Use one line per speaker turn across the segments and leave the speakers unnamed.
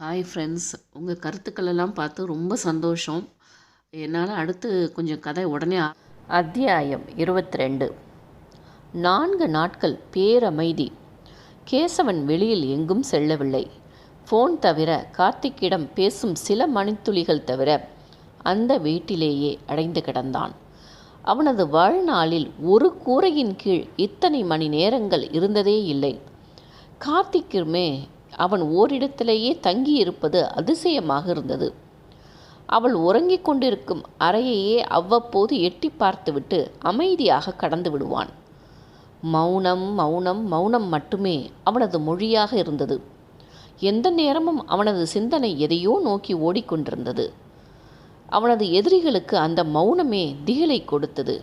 Hi friends உங்கள் கருத்துக்களெல்லாம் பார்த்து ரொம்ப சந்தோஷம். என்னால் அடுத்து கொஞ்சம் கதை உடனே
அத்தியாயம் இருபத்தி ரெண்டு நான்கு நாட்கள் பேரமைதி. கேசவன் வெளியில் எங்கும் செல்லவில்லை. ஃபோன் தவிர கார்த்திக்கிடம் பேசும் சில மணித்துளிகள் தவிர அந்த வீட்டிலேயே அடைந்து கிடந்தான். அவனது வாழ்நாளில் ஒரு கூரையின் கீழ் இத்தனை மணி நேரங்கள் இருந்ததே இல்லை. கார்த்திக்குமே அவன் ஓரிடத்திலேயே தங்கியிருப்பது அதிசயமாக இருந்தது. அவள் உறங்கிக் கொண்டிருக்கும் அறையையே அவ்வப்போது எட்டி பார்த்துவிட்டு அமைதியாக கடந்து விடுவான். மௌனம் மௌனம் மௌனம் மட்டுமே அவனது மொழியாக இருந்தது. எந்த நேரமும் அவனது சிந்தனை எதையோ நோக்கி ஓடிக்கொண்டிருந்தது அவனது எதிரிகளுக்கு அந்த மௌனமே திகிலை கொடுத்தது.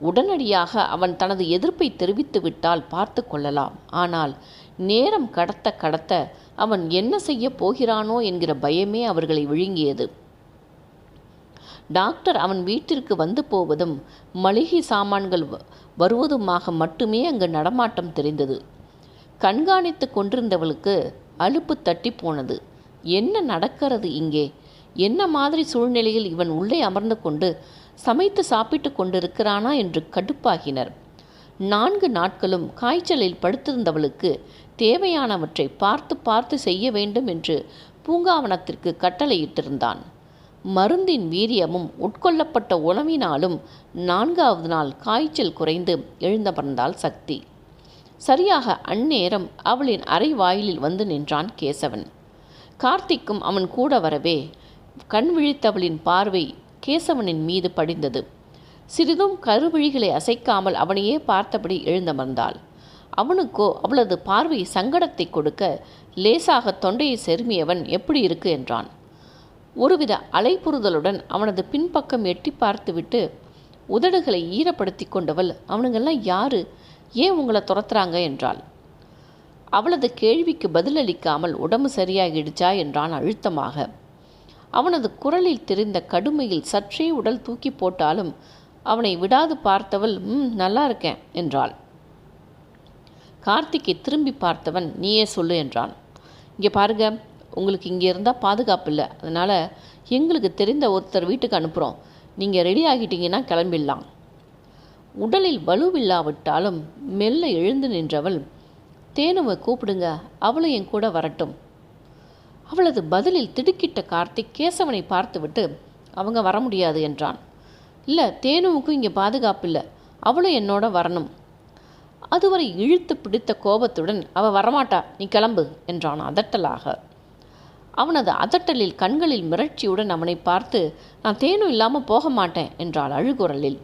உடனடியாக அவன் தனது எதிர்ப்பை தெரிவித்து விட்டால் பார்த்து கொள்ளலாம். ஆனால் நேரம் கடத்த கடத்த அவன் என்ன செய்யப் போகிறானோ என்கிற பயமே அவர்களை விழுங்கியது. டாக்டர் அவன் வீட்டிற்கு வந்து போவதும் மளிகை சாமான்கள் வருவதுமாக மட்டுமே அங்கு நடமாட்டம் தெரிந்தது. கண்காணித்து கொண்டிருந்தவளுக்கு அலுப்பு தட்டி போனது. என்ன நடக்கிறது இங்கே? என்ன மாதிரி சூழ்நிலையில் இவன் உள்ளே அமர்ந்து கொண்டு சமைத்து சாப்பிட்டு கொண்டிருக்கிறானா என்று கடுப்பாகினர். நான்கு நாட்களும் காய்ச்சலில் படுத்திருந்தவளுக்கு தேவையானவற்றை பார்த்து பார்த்து செய்ய வேண்டும் என்று பூங்காவனத்திற்கு கட்டளையிட்டிருந்தான். மருந்தின் வீரியமும் உட்கொள்ளப்பட்ட உணவினாலும் நான்காவது நாள் காய்ச்சல் குறைந்து எழுந்தமர்ந்தாள் சக்தி. சரியாக அந்நேரம் அவளின் அறை வாயிலில் வந்து நின்றான் கேசவன். கார்த்திக்கும் அவன் கூட வரவே கண் விழித்தவளின் பார்வை கேசவனின் மீது படிந்தது. சிறிதும் கருவிழிகளை அசைக்காமல் அவனையே பார்த்தபடி எழுந்தமர்ந்தாள். அவனுக்கோ அவளது பார்வை சங்கடத்தை கொடுக்க லேசாக தொண்டையை செருமியவன் எப்படி இருக்கு என்றான். ஒருவித அலைப்புறுதலுடன் அவனது பின்பக்கம் எட்டி பார்த்துவிட்டு உதடுகளை ஈரப்படுத்தி கொண்டவள் அவனுங்கெல்லாம் யாரு? ஏன் உங்களை துரத்துறாங்க? என்றாள். அவளது கேள்விக்கு பதிலளிக்காமல் உடம்பு சரியாகிடுச்சா? என்றான் அழுத்தமாக. அவனது குரலில் தெரிந்த கடுமையில் சற்றே உடல் தூக்கி போட்டாலும் அவனை விடாது பார்த்தவள் ம் நல்லா இருக்கேன் என்றாள். கார்த்திக்கை திரும்பி பார்த்தவன் நீயே சொல்லு என்றான். இங்கே பாருங்க உங்களுக்கு இங்கே இருந்தால் பாதுகாப்பு இல்லை. அதனால் எங்களுக்கு தெரிந்த ஒருத்தர் வீட்டுக்கு அனுப்புகிறோம் நீங்கள் ரெடி ஆகிட்டீங்கன்னா கிளம்பிடலாம். உடலில் வலுவில்லாவிட்டாலும் மெல்ல எழுந்து நின்றவள் தேனுவை கூப்பிடுங்க அவளும் என் கூட வரட்டும். அவளது பதிலில் திடுக்கிட்ட கார்த்திக் கேசவனை பார்த்துவிட்டு அவங்க வர முடியாது என்றான். இல்லை தேனுவுக்கும் இங்கே பாதுகாப்பு இல்லை. அவளும் என்னோட வரணும். அதுவரை இழுத்து பிடித்த கோபத்துடன் அவ வரமாட்டா நீ கிளம்பு என்றான் அதட்டலாக. அவனது அதட்டலில் கண்களில் மிரட்சியுடன் அவனை பார்த்து நான் தேனும் இல்லாமல் போக மாட்டேன் என்றாள் அழுகுரலில்.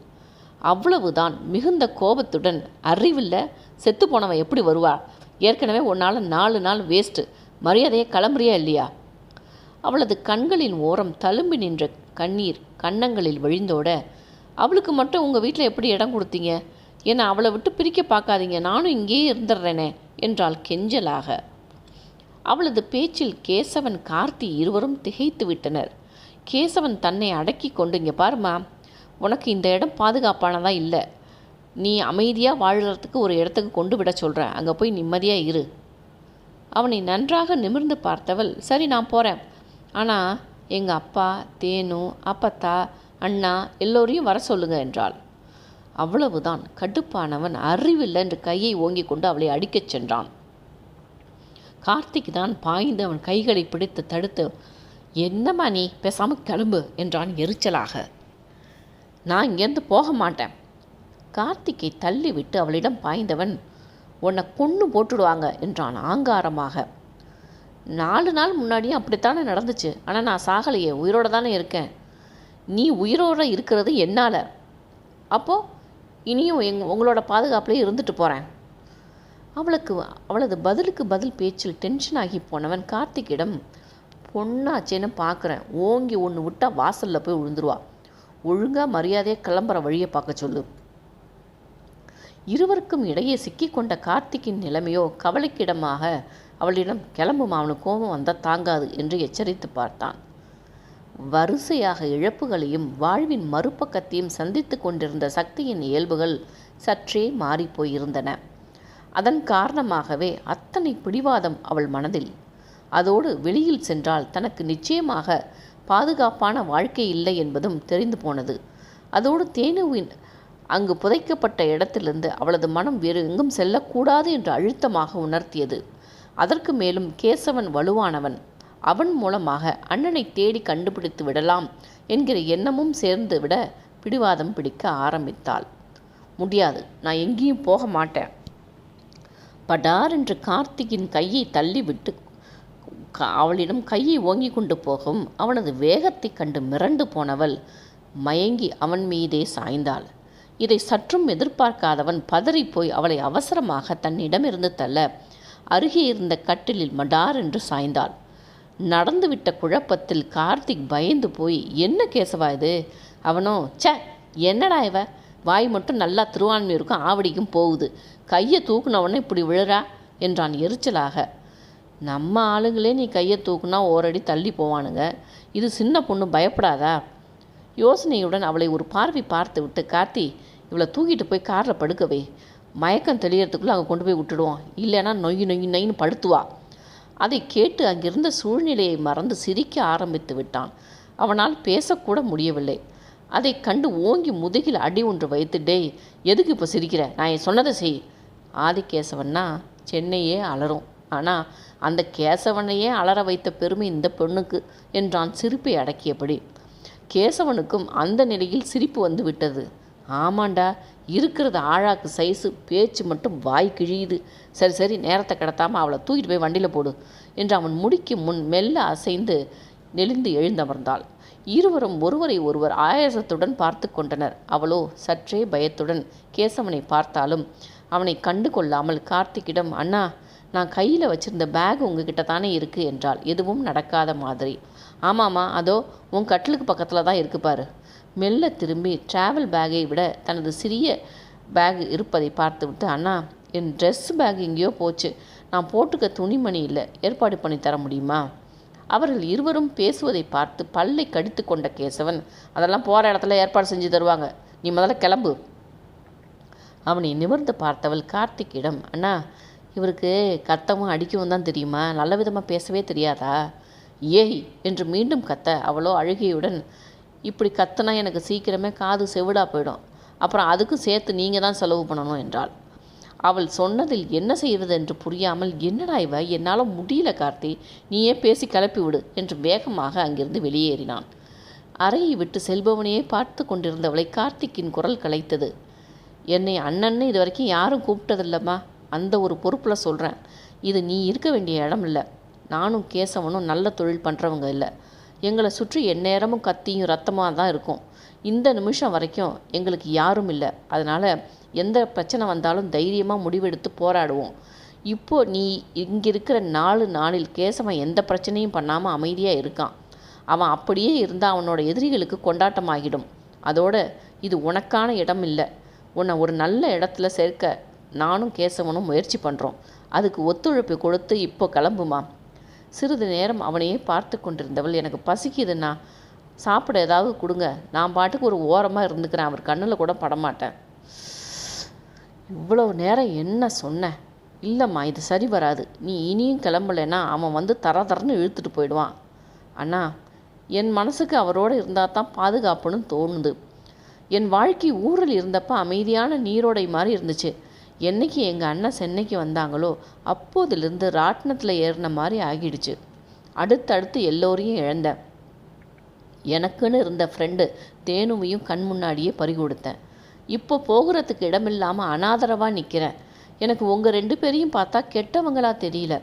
அவ்வளவுதான் மிகுந்த கோபத்துடன் அறிவில்ல செத்து போனவன் எப்படி வருவா? ஏற்கனவே உன்னால் நாலு நாள் வேஸ்ட்டு மரியாதையை கிளம்புறியா இல்லையா? அவளது கண்களின் ஓரம் தழும்பி நின்ற கண்ணீர் கன்னங்களில் வழிந்தோட அவளுக்கு மட்டும் உங்கள் வீட்டில் எப்படி இடம் கொடுத்தீங்க? என்னை அவளை விட்டு பிரிக்க பார்க்காதீங்க நானும் இங்கேயே இருந்துடுறேனே என்றாள் கெஞ்சலாக. அவளது பேச்சில் கேசவன் கார்த்தி இருவரும் திகைத்து விட்டனர். கேசவன் தன்னை அடக்கி கொண்டு இங்கே பாருமா உனக்கு இந்த இடம் பாதுகாப்பானதா இல்லை? நீ அமைதியாக வாழ்கிறதுக்கு ஒரு இடத்துக்கு கொண்டு விட சொல்கிறேன் அங்கே போய் நிம்மதியாக இரு. அவனை நன்றாக நிமிர்ந்து பார்த்தவள் சரி நான் போகிறேன் ஆனால் எங்கள் அப்பா தேனு அப்பத்தா அண்ணா எல்லோரையும் வர சொல்லுங்க என்றாள். அவ்வளவுதான். கடுப்பானவன் அறிவில்லை என்று கையை ஓங்கிக் கொண்டு அவளை அடிக்கச் சென்றான். கார்த்திக் தான் பாய்ந்து அவன் கைகளை பிடித்து தடுத்து என்னம்மா நீ? பேசாமல் கிளம்பு என்றான் எரிச்சலாக. நான் இங்கேருந்து போக மாட்டேன். கார்த்திக்கை தள்ளிவிட்டு அவளிடம் பாய்ந்தவன் உன்னை கொன்று போட்டுடுவாங்க என்றான் ஆங்காரமாக. நாலு நாள் முன்னாடியும் அப்படித்தானே நடந்துச்சு. ஆனால் நான் சாகலையே உயிரோட தானே இருக்கேன். நீ உயிரோட இருக்கிறது என்னால். அப்போது இனியும் எங் உங்களோட பாதுகாப்புலேயே இருந்துட்டு போகிறேன் அவளுக்கு அவளது பதிலுக்கு பதில் பேச்சில் டென்ஷன் ஆகி போனவன் கார்த்திக்கிடம் பொண்ணாச்சேன்னு பார்க்குறேன் ஓங்கி ஒன்று விட்டால் வாசலில் போய் விழுந்துருவா ஒழுங்காக மரியாதையாக கிளம்புற வழியை பார்க்க சொல்லு. இருவருக்கும் இடையே சிக்கிக்கொண்ட கார்த்திக்கின் நிலைமையோ கவலைக்கிடமாக அவளிடம் கிளம்பும் அவனுக்கு கோபம் வந்தால் தாங்காது என்று எச்சரித்து பார்த்தான். வரிசையாக இழப்புகளையும் வாழ்வின் மறுபக்கத்தையும் சந்தித்து கொண்டிருந்த சக்தியின் இயல்புகள் சற்றே மாறிப்போயிருந்தன அதன் காரணமாகவே அத்தனை பிடிவாதம் அவள் மனதில். அதோடு வெளியில் சென்றால் தனக்கு நிச்சயமாக பாதுகாப்பான வாழ்க்கை இல்லை என்பதும் தெரிந்து போனது. அதோடு தேனுவின் அங்கு புதைக்கப்பட்ட இடத்திலிருந்து அவளது மனம் வேறு எங்கும் செல்லக்கூடாது என்று அழுத்தமாக உணர்த்தியது. அதற்கு மேலும் கேசவன் வலுவானவன். அவன் மூலமாக அண்ணனை தேடி கண்டுபிடித்து விடலாம் என்கிற எண்ணமும் சேர்ந்து விட பிடிவாதம் பிடிக்க ஆரம்பித்தாள். முடியாது நான் எங்கேயும் போக மாட்டேன். படார் என்று கார்த்திகின் கையை தள்ளிவிட்டு அவளிடம் கையை ஓங்கி கொண்டு போகும் அவனது வேகத்தைக் கண்டு மிரண்டு போனவள் மயங்கி அவன் மீதே சாய்ந்தாள். இதை சற்றும் எதிர்பார்க்காதவன் பதறிப்போய் அவளை அவசரமாக தன்னிடமிருந்து தள்ள அருகே இருந்த கட்டிலில் மடார் என்று சாய்ந்தாள். நடந்துவிட்ட குழப்பத்தில் கார்த்திக் பயந்து போய் என்ன கேசவா இது? அவனோ ச்சே என்னடா இவ? வாய் மட்டும் நல்லா திருவான்மையூருக்கும் ஆவடிக்கும் போகுது. கையை தூக்குனவொடனே இப்படி விழுறா? என்றான் எரிச்சலாக. நம்ம ஆளுங்களே நீ கையை தூக்குனா ஓரடி தள்ளி போவானுங்க. இது சின்ன பொண்ணு பயப்படாதா? யோசனையுடன் அவளை ஒரு பார்வை பார்த்து விட்டு கார்த்தி இவளை தூக்கிட்டு போய் காரில் படுக்கவே மயக்கம் தெளியறதுக்குள்ளே அங்கே கொண்டு போய் விட்டுடுவோம். இல்லைன்னா நொய் நொய் நொயின்னு படுத்துவா. அதை கேட்டு அங்கிருந்த சூழ்நிலையை மறந்து சிரிக்க ஆரம்பித்து விட்டான். அவனால் பேசக்கூட முடியவில்லை. அதை கண்டு ஓங்கி முதுகில் அடி ஒன்று வைத்து டேய் எதுக்கு இப்போ சிரிக்கிற? நான் என் சொன்னதை செய். ஆதிகேசவன்னா சென்னையே அலறும். ஆனால் அந்த கேசவனையே அலற வைத்த பெருமை இந்த பெண்ணுக்கு என்றான் சிரிப்பை அடக்கியபடி. கேசவனுக்கும் அந்த நிலையில் சிரிப்பு வந்து விட்டது. ஆமாண்டா இருக்கிறது ஆழாக்கு சைஸு பேச்சு மட்டும் வாய் கிழியுது. சரி சரி நேரத்தை கடத்தாமல் அவளை தூக்கிட்டு போய் வண்டியில் போடு என்று அவன் முடிக்கு முன் மெல்ல அசைந்து நெளிந்து எழுந்தமர்ந்தாள். இருவரும் ஒருவரை ஒருவர் ஆயாசத்துடன் பார்த்து கொண்டனர். அவளோ சற்றே பயத்துடன் கேசவனை பார்த்தாலும் அவனை கண்டு கொள்ளாமல் கார்த்திக்கிடம் அண்ணா நான் கையில் வச்சிருந்த பேக் உங்ககிட்ட தானே இருக்குது என்றாள். எதுவும் நடக்காத மாதிரி. ஆமாம்மா அதோ உன் கட்டிலுக்கு பக்கத்தில் தான் இருக்கு பாரு. மெல்ல திரும்பி டிராவல் பேக்கை விட தனது சிறிய பேக் இருப்பதை பார்த்துவிட்டு அண்ணா என் ட்ரெஸ் பேக் எங்கேயோ போச்சு. நான் போட்டுக்க துணிமணி இல்லை. ஏற்பாடு பண்ணி தர முடியுமா? அவர்கள் இருவரும் பேசுவதை பார்த்து பல்லை கடித்து கொண்ட கேசவன் அதெல்லாம் போகிற இடத்துல ஏற்பாடு செஞ்சு தருவாங்க. நீ முதல்ல கிளம்பு. அவனை நிமிர்ந்து பார்த்தவள் கார்த்திக்கிடம் அண்ணா இவருக்கு கத்தவும் அடிக்கவும் தான் தெரியுமா? நல்ல விதமாக பேசவே தெரியாதா? ஏய் என்று மீண்டும் கத்த அவளோ அழுகையுடன் இப்படி கத்துனா எனக்கு சீக்கிரமே காது செவிடா போயிடும். அப்புறம் அதுக்கும் சேர்த்து நீங்கள் தான் செலவு பண்ணணும் என்றாள். அவள் சொன்னதில் என்ன செய்வது என்று புரியாமல் என்னடா இவ? என்னால் முடியல கார்த்தி. நீயே பேசி கிளப்பி விடு என்று வேகமாக அங்கிருந்து வெளியேறினான். அறையை விட்டு செல்பவனையே பார்த்து கொண்டிருந்தவளை கார்த்திக்கின் குரல் கலைத்தது. என்னை அண்ணன்னு இது வரைக்கும் யாரும் கூப்பிட்டதில்லம்மா. அந்த ஒரு பொறுப்பில் சொல்கிறேன் இது நீ இருக்க வேண்டிய இடம் இல்லை நானும் கேசவனும் நல்ல தொழில் பண்ணுறவங்க இல்லை. எங்களை சுற்றி எந்நேரமும் கத்தியும் ரத்தமாக தான் இருக்கும். இந்த நிமிஷம் வரைக்கும் எங்களுக்கு யாரும் இல்லை. அதனால் எந்த பிரச்சனை வந்தாலும் தைரியமாக முடிவெடுத்து போராடுவோம். இப்போ நீ இங்கே இருக்கிற நாலு நாளில் கேசவன் எந்த பிரச்சனையும் பண்ணாமல் அமைதியாக இருக்கான். அவன் அப்படியே இருந்தால் அவனோட எதிரிகளுக்கு கொண்டாட்டமாகிடும். அதோட இது உனக்கான இடம் இல்லை. உன்னை ஒரு நல்ல இடத்துல சேர்க்க நானும் கேசவனும் முயற்சி பண்ணுறோம் அதுக்கு ஒத்துழைப்பு கொடுத்து இப்போ கிளம்புமா? சிறிது நேரம் அவனையே பார்த்து கொண்டிருந்தவள் எனக்கு பசிக்குதுண்ணா. சாப்பிட ஏதாவது கொடுங்க. நான் பாட்டுக்கு ஒரு ஓரமாக இருந்துக்கிறேன். அவர் கண்ணில் கூட படமாட்டேன். இவ்வளோ நேரம் என்ன சொன்னேன் இல்லைம்மா இது சரி வராது. நீ இனியும் கிளம்பலைன்னா அவன் வந்து தர தரன்னு இழுத்துட்டு போயிடுவான். அண்ணா என் மனசுக்கு அவரோடு இருந்தால் தான் பாதுகாப்புன்னு தோணுது. என் வாழ்க்கை ஊரில் இருந்தப்போ அமைதியான நீரோடை மாதிரி இருந்துச்சு. என்னைக்கு எங்கள் அண்ணன் சென்னைக்கு வந்தாங்களோ அப்போதிலிருந்து ராட்டினத்தில் ஏறின மாதிரி ஆகிடுச்சு. அடுத்தடுத்து எல்லோரையும் இழந்தேன். எனக்குன்னு இருந்த ஃப்ரெண்டு தேனுவையும் கண் முன்னாடியே பறி கொடுத்தேன். இப்போ போகிறதுக்கு இடமில்லாமல் அனாதரவாக நிற்கிறேன் எனக்கு உங்கள் ரெண்டு பேரையும் பார்த்தா கெட்டவங்களா தெரியல.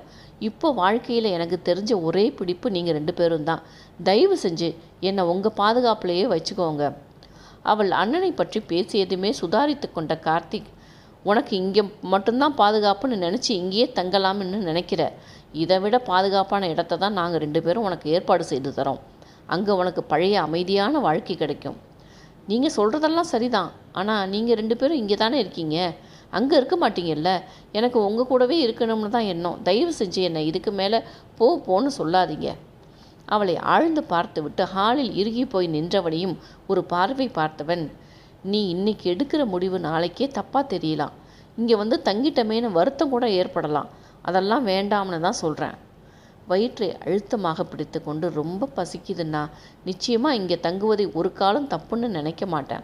இப்போ வாழ்க்கையில் எனக்கு தெரிஞ்ச ஒரே பிடிப்பு நீங்கள் ரெண்டு பேரும் தான். தயவு செஞ்சு என்னை உங்கள் பாதுகாப்புலையே வச்சுக்கோங்க. அவள் அண்ணனை பற்றி பேசியதுமே சுதாரித்து கொண்ட கார்த்திக் உனக்கு இங்கே மட்டும்தான் பாதுகாப்புன்னு நினச்சி இங்கேயே தங்கலாம்னு நினைக்கிற. இதை விட பாதுகாப்பான இடத்த தான் நாங்கள் ரெண்டு பேரும் உனக்கு ஏற்பாடு செய்து தரோம். அங்கே உனக்கு பழைய அமைதியான வாழ்க்கை கிடைக்கும். நீங்கள் சொல்கிறதெல்லாம் சரிதான். ஆனால் நீங்கள் ரெண்டு பேரும் இங்கே தானே இருக்கீங்க? அங்கே இருக்க மாட்டீங்கல்ல? எனக்கு உங்கள் கூடவே இருக்கணும்னு தான் எண்ணம். தயவு செஞ்சு என்னை இதுக்கு மேலே போ போன்னு சொல்லாதீங்க. அவளை ஆழ்ந்து பார்த்துவிட்டு ஹாலில் இறுகி போய் நின்றவனையும் ஒரு பார்வை பார்த்தவன் நீ இன்னைக்கு எடுக்கிற முடிவு நாளைக்கே தப்பாக தெரியலாம். இங்கே வந்து தங்கிட்டமேன்னு வருத்தம் கூட ஏற்படலாம். அதெல்லாம் வேண்டாம்னு தான் சொல்கிறேன் வயிற்றை அழுத்தமாக பிடித்து கொண்டு ரொம்ப பசிக்குதுன்னா நிச்சயமாக இங்கே தங்குவதை ஒரு காலம் தப்புன்னு நினைக்க மாட்டேன்.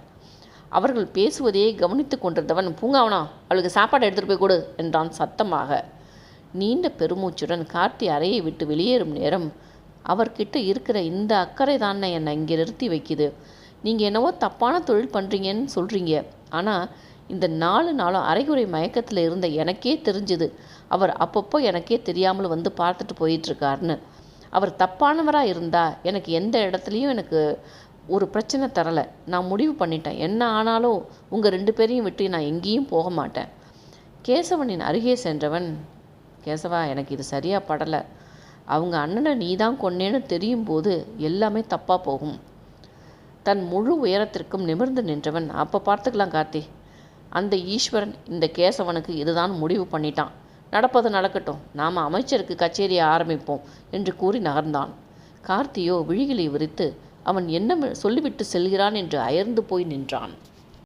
அவர்கள் பேசுவதையே கவனித்து கொண்டிருந்தவன் பூங்காவனா அவளுக்கு சாப்பாடு எடுத்துகிட்டு போய் கொடு என்றான் சத்தமாக. நீண்ட பெருமூச்சுடன் கார்த்தி அறையை விட்டு வெளியேறும் நேரம் அவர்கிட்ட இருக்கிற இந்த அக்கறை தானே என்னை இங்கே நிறுத்தி வைக்குது. நீங்கள் என்னவோ தப்பான தொழில் பண்ணுறீங்கன்னு சொல்கிறீங்க ஆனால் இந்த நாலு நாளும் அரைகுறை மயக்கத்தில் இருந்த எனக்கே தெரிஞ்சுது. அவர் அப்பப்போ எனக்கே தெரியாமல் வந்து பார்த்துட்டு போயிட்டுருக்காருன்னு. அவர் தப்பானவராக இருந்தால் எனக்கு எந்த இடத்துலையும் எனக்கு ஒரு பிரச்சனை தரலை. நான் முடிவு பண்ணிட்டேன். என்ன ஆனாலும் உங்கள் ரெண்டு பேரையும் விட்டு நான் எங்கேயும் போக மாட்டேன். கேசவனின் அருகே சென்றவன் கேசவா எனக்கு இது சரியாக படலை. அவங்க அண்ணனை நீ தான் கொன்னேன்னு தெரியும் போது எல்லாமே தப்பாக போகும். தன் முழு உயரத்திற்கும் நிமிர்ந்து நின்றவன். அப்போ பார்த்துக்கலாம் கார்த்தி. அந்த ஈஸ்வரன் இந்த கேசவனுக்கு இதுதான் முடிவு பண்ணிட்டான். நடப்பது நடக்கட்டும். நாம் அமைச்சருக்கு கச்சேரியை ஆரம்பிப்போம் என்று கூறி நகர்ந்தான். கார்த்தியோ விழிகளை விரித்து அவன் என்ன சொல்லிவிட்டு செல்கிறான் என்று அயர்ந்து போய் நின்றான்.